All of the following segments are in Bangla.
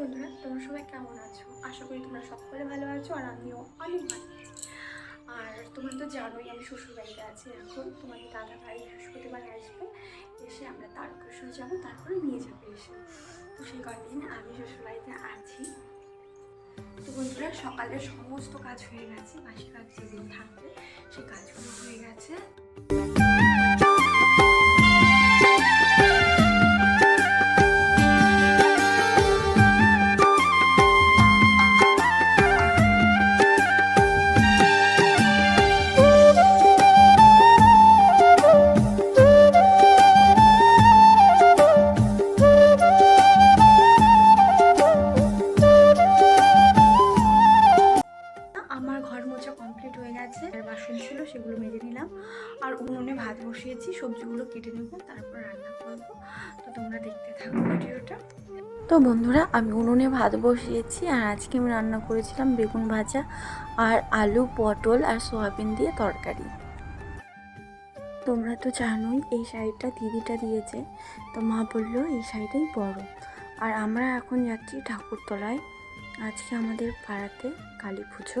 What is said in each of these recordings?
বন্ধুরা তোমরা সবাই কেমন আছো? আশা করি তোমরা সকলে ভালো আছো আর আমিও অনেক ভালো আছি। আর তোমরা তো জানোই আমি শ্বশুরবাড়িতে আছি এখন। তোমাদের দাদা ভাই বৃহস্পতিবার আসবে, এসে আমরা তারকেশ্বর যাব, তারপরে নিয়ে যাবে এসে। তো সেই কদিন আমি শ্বশুরবাড়িতে আছি। তো বন্ধুরা সকালে সমস্ত কাজ হয়ে গেছে, বাসি কাজ যেগুলো থাকবে, সেই কাজগুলো হয়ে গেছে। আর উনুনে ভাত বসিয়েছি, সবজিগুলো কেটে নেব, তারপর রান্না করব। তো তোমরা দেখতে থাকো ভিডিওটা। তো বন্ধুরা, আমি উনুনে ভাত বসিয়েছি আর আজকে আমি রান্না করেছিলাম বেগুন ভাজা আর আলু, পটল আর সোয়াবিন দিয়ে তরকারি। তোমরা তো জানোই, এই শাড়িটা দিদিটা দিয়েছে। তো মা বলল, এই শাড়িটাই বড় আর আমরা এখন যাচ্ছি ঠাকুরতলায়। আজকে আমাদের পাড়াতে কালী পুজো।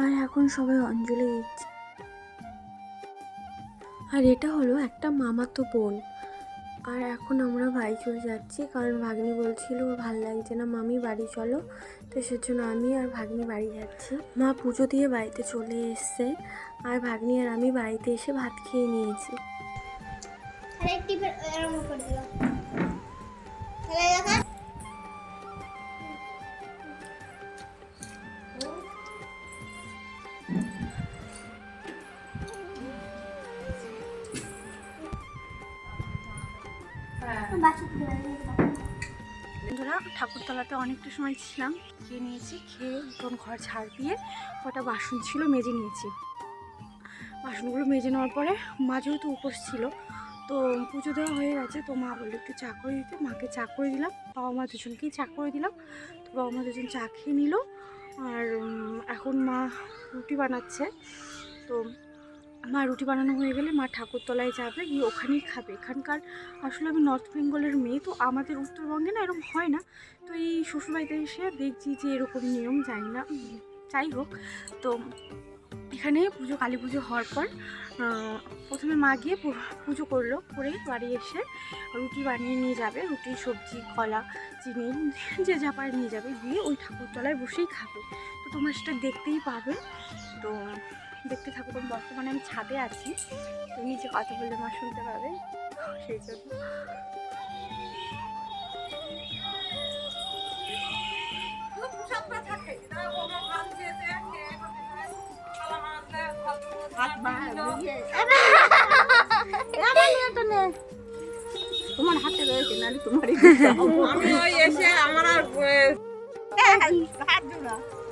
আর এখন সবাই অঞ্জলি দিচ্ছে। আর এটা হলো একটা মামাতো বোন। আর এখন আমরা ভাই চলে যাচ্ছি, কারণ ভাগ্নি বলছিল ওর ভালো লাগছে না, মামি, বাড়ি চলো। তো সেজন্য আমি আর ভাগ্নি বাড়ি যাচ্ছি। মা পুজো দিয়ে বাড়িতে চলে এসছে, আর ভাগ্নি আর আমি বাড়িতে এসে ভাত খেয়ে নিয়েছি। বন্ধুরা, ঠাকুরতলাতে অনেকটা সময় ছিলাম। খেয়ে নিয়েছি, খেয়ে যখন ঘর ঝাড় দিয়ে কটা বাসন ছিল মেজে নিয়েছি। বাসনগুলো মেজে নেওয়ার পরে মা যেহেতু উপোস ছিল, তো পুজো দেওয়া হয়ে গেছে, তো মা বলল একটু চা করে দিতে। মাকে চা করে দিলাম, বাবা মা দুজনকেই চা করে দিলাম। তো বাবা মা দুজন চা খেয়ে নিল, আর এখন মা রুটি বানাচ্ছে। তো মা রুটি বানানো হয়ে গেলে মা ঠাকুরতলায় যাবে, গিয়ে ওখানেই খাবে। এখানকার আসলে আমি নর্থ বেঙ্গলের মেয়ে, তো আমাদের উত্তরবঙ্গে না এরকম হয় না। তো এই শ্বশুরবাড়িতে এসে দেখছি যে এরকম নিয়ম জানি না, যাই হোক। তো এখানে পুজো, কালী পুজো হওয়ার পর প্রথমে মা গিয়ে পুজো করল, করে বাড়ি এসে রুটি বানিয়ে নিয়ে যাবে। রুটি, সবজি, কলা, চিনি, যে যা পারে নিয়ে যাবে। দিয়ে ওই ঠাকুরতলায় বসেই খাবে। তো তোমরা সেটা দেখতেই পাবে। তো দেখতে থাকো তো বর্তমানে আমি ছাদে আছি। তুমি নিচে কথা বললে মা শুনতে পাবে। সেই জন্য। তোমার হাতে রয়েছে নাহলে তোমার আমি ওই এসে আমার আর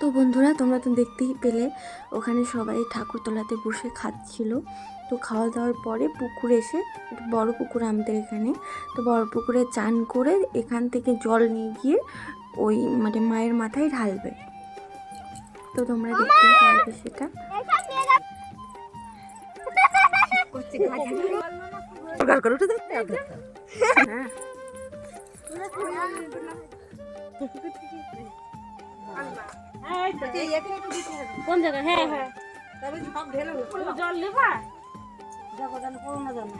তো বন্ধুরা, তোমরা তো দেখতেই পেলে, ওখানে সবাই ঠাকুর তোলাতে বসে খাচ্ছিল। তো খাওয়া দাওয়ার পরে পুকুর এসে বড় পুকুর আমাদের এখানে, তো বড় পুকুরে চান করে এখান থেকে জল নিয়ে গিয়ে ওই মানে মায়ের মাথায় ঢালবে। তো তোমরা দেখতে পারবে সেটা। গাল করে উঠে দেখতে হ্যাঁ কোন জায়গায়? হ্যাঁ হ্যাঁ। তবে সব ঢেলে জল নেবা দেখো জানো করো না জানো